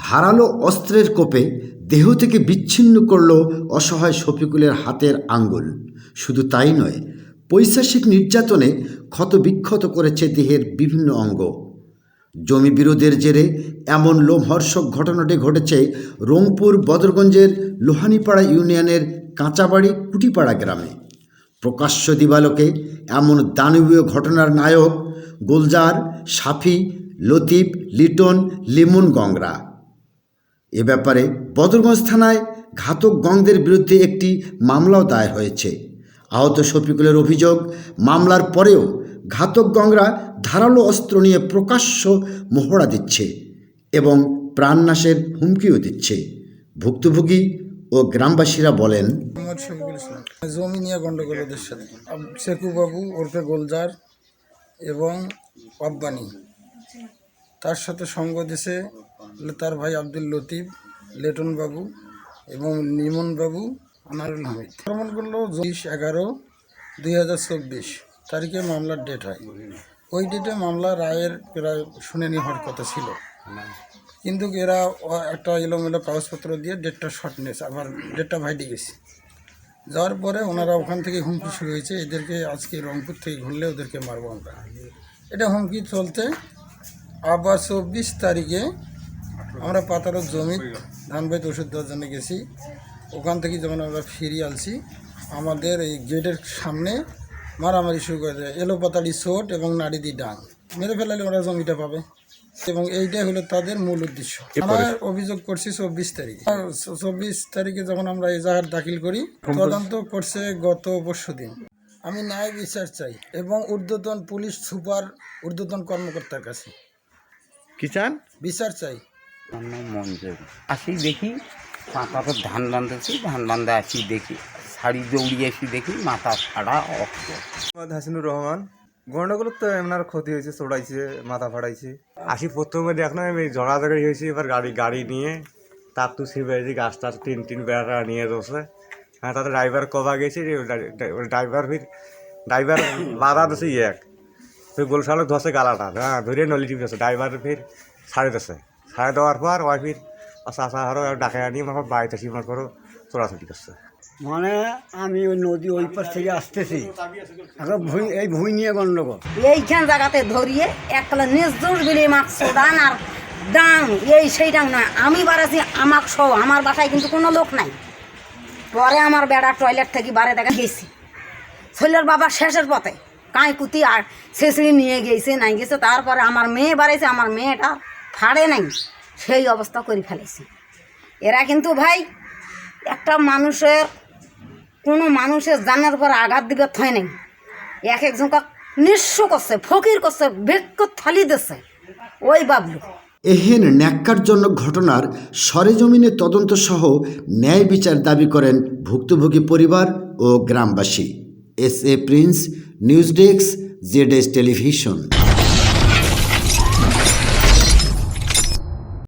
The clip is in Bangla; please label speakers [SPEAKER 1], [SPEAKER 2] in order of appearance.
[SPEAKER 1] ধারালো অস্ত্রের কোপে দেহ থেকে বিচ্ছিন্ন করল অসহায় শফিকুলের হাতের আঙ্গুল। শুধু তাই নয় পৈশাসিক নির্যাতনে ক্ষতবিক্ষত করেছে দেহের বিভিন্ন অঙ্গ। জমি বিরোধের জেরে এমন লোমহর্ষক ঘটনাটি ঘটেছে রংপুর বদরগঞ্জের লোহানিপাড়া ইউনিয়নের কাঁচাবাড়ি কুটিপাড়া গ্রামে। প্রকাশ্য দিবালোকে এমন দানবীয় ঘটনার নায়ক, গুলজার, সাফি লতিফ, লিটন, লিমন গংরা এ ব্যাপারে বদরগঞ্জ থানায় ঘাতক গংদের বিরুদ্ধে একটি মামলাও দায়ের হয়েছে। আহত শফিকুলের অভিযোগ, মামলার পরেও ঘাতক গংরা ধারালো অস্ত্র নিয়ে প্রকাশ্য মহড়া দিচ্ছে এবং প্রাণনাশের হুমকিও দিচ্ছে। ভুক্তভোগী ও গ্রামবাসীরা বলেন
[SPEAKER 2] জমি নিয়ে গন্ডগোল সাথে। আব- শেকু বাবু ওরফে গোলজার এবং অব্বানি তার সাথে সঙ্গ দিছে তার ভাই আব্দুল লতিফ, লেটন বাবু এবং নিমন বাবু, আনারুল হামিদ। আক্রমণ করল বিশ এগারো দুই হাজার চব্বিশ তারিখে মামলার ডেট হয়। ওই ডেটে মামলা রায়ের প্রায় শুনানি হওয়ার কথা ছিল। কিন্তু এরা একটা এলোমেলো কাগজপত্র দিয়ে ডেটটা শর্ট নিয়েছে, আবার ডেটটা ভাইটে গেছে। যাওয়ার পরে ওনারা ওখান থেকে হুমকি শুরু হয়েছে, এদেরকে আজকে রংপুর থেকে ঘুরলে ওদেরকে মারবো আমরা। এটা হুমকি চলতে আবার চব্বিশ তারিখে আমরা পাতার জমি ধান বাইতে ওষুধ দেওয়ার জন্য গেছি। ওখান থেকে যখন আমরা ফিরিয়ে আনছি আমাদের এই গেটের সামনে মারামারি শুরু করে দেয়। এলো পাতাড়ি চোট এবং নাড়ি দি ডাং মেরে ফেলালে ওরা জমিটা পাবে। এবং এইটাই হলো তাদের মূল উদ্দেশ্য। আমরা অভিযোগ করছি চব্বিশ তারিখ। চব্বিশ তারিখে যখন আমরা এজাহার দাখিল করি তদন্ত করছে গত পরশু দিন। আমি ন্যায় বিচার চাই এবং ঊর্ধ্বতন পুলিশ সুপার ঊর্ধ্বতন কর্মকর্তার কাছে।
[SPEAKER 3] কি চান?
[SPEAKER 2] বিচার চাই।
[SPEAKER 4] আমার নাম মঞ্জুর। আসি দেখি মাথাতে ধান বাঁধেছি ধান বাঁধে আসি দেখি। শাড়ি দৌড়িয়ে আসি দেখি মাথা ফাড়া অক্ষ
[SPEAKER 5] মোহাম্মদ হাসিনুর রহমান গন্ডগোল তো এমনার ক্ষতি হয়েছে চড়াইছে মাথা ফাড়াইছে।
[SPEAKER 3] আসি প্রথমে দেখলাম আমি ঝগড়াঝগড়ি হয়েছি এবার গাড়ি গাড়ি নিয়ে তার তো ছিপেছি গাছ টাছ তিন তিন বেড়া নিয়ে বসে হ্যাঁ তাতে ড্রাইভার কবা গেছে ড্রাইভার ফির ড্রাইভার বাধা দিছে এক। ফির গোলশালে ধসে গালাটা। হ্যাঁ ধরে নলি টিপি আছে ড্রাইভার ফির ছাড়ে দিছে। ছাড়ে দেওয়ার পর ওই ফির আসা আসা হারো ডাকে আনি আমার বাড়িতে আসি মনে করো চোরাচুরি করছে।
[SPEAKER 6] মানে আমি ওই নদী ওই পাশ থেকে আসতেছি। এখন ভুঁই এই ভুঁই নিয়ে গন্ডগোল।
[SPEAKER 7] এইখান জায়গাতে ধরিয়ে একলা নিজদুর বিলি মাছ সোডান আর ডাং এই সেই ডাং নয়। আমি বাড়াছি আমাক সহ। আমার বাসায় কিন্তু কোনো লোক নাই। পরে আমার বেড়া টয়লেট থেকে বারে দেখা গেছি। ছেলের বাবা শেষের পথে। কাঁই কুতি আর শেষড়ি নিয়ে গেছে, নাই গেছে। তারপরে আমার মেয়ে বাড়াইছে, আমার মেয়েটা ফাড়ে নাই, সেই অবস্থা করে ফেলেছে। এরা কিন্তু ভাই, একটা মানুষের, কোনো মানুষের জানার পর আঘাত দিবে থয় নেই। এক একজনকে নিঃস্ব করছে, ফকির করছে বেক্য থালি দিচ্ছে ওই বাবলু।
[SPEAKER 1] এহেন ন্যাক্কারজনক ঘটনার সরেজমিনে তদন্ত সহ ন্যায় বিচার দাবি করেন ভুক্তভোগী পরিবার ও গ্রামবাসী। S A Prince news desk Z television.